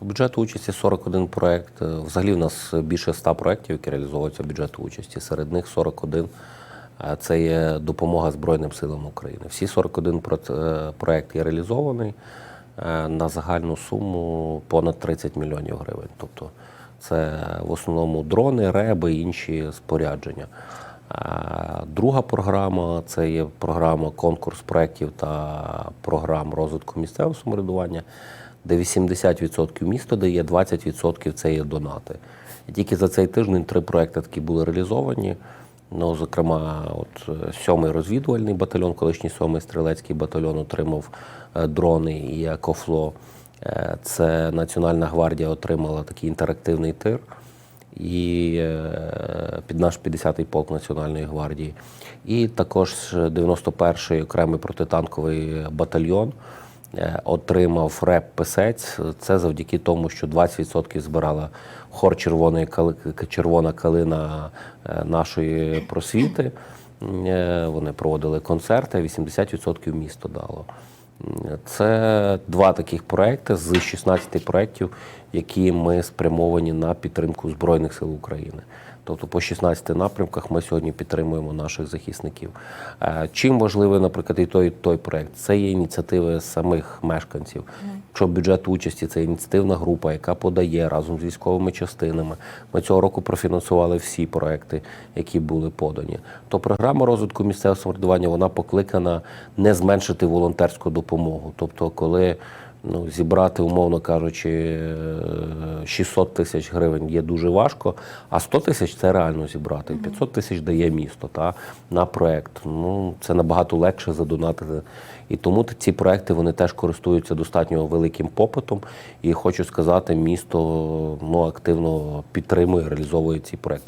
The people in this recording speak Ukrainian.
По бюджету участі 41 проєкт. Е, Взагалі в нас більше 100 проєктів, які реалізовуються бюджету участі. Серед них 41 е, це є допомога Збройним силам України. Всі 41 е, проєкт є реалізований е, на загальну суму понад 30 мільйонів гривень. Тобто це в основному дрони, реби і інші спорядження. Е, Друга програма це є програма конкурс проєктів та програм розвитку місцевого самоврядування, де 80% місто дає, 20% це є донати. І тільки за цей тиждень три проекти такі були реалізовані. Ну, зокрема, от е, сьомий розвідувальний батальйон, колишній сьомий стрілецький батальйон отримав е, дрони і екофло. Е, Це Національна гвардія отримала такий інтерактивний тир і під наш 50-й полк Національної гвардії. І також 91-й окремий протитанковий батальйон отримав реп-писець. Це завдяки тому, що 20% збирала хор червоної червона калина е, нашої просвіти. Е, Вони проводили концерти, 80% місто дало. Це два таких проекти з 16 проєктів, які ми спрямовані на підтримку Збройних сил України. Тобто по 16 напрямках ми сьогодні підтримуємо наших захисників. Е, Чим важливий, наприклад, і той, і той проект? Це є ініціативи самих мешканців. Якщо бюджет участі це ініціативна група, яка подає разом з військовими частинами. Ми цього року профінансували всі проекти, які були подані. То програма розвитку місцевого самоврядування вона покликана не зменшити волонтерську допомогу. Тобто, коли ну, зібрати, умовно кажучи, е, 600 тисяч гривень є дуже важко, а 100 тисяч це реально зібрати. 500 тисяч дає місто та, на проект. Ну, це набагато легше задонатити. І тому ці проекти вони теж користуються достатньо великим попитом. І хочу сказати, місто ну, активно підтримує, реалізовує ці проекти.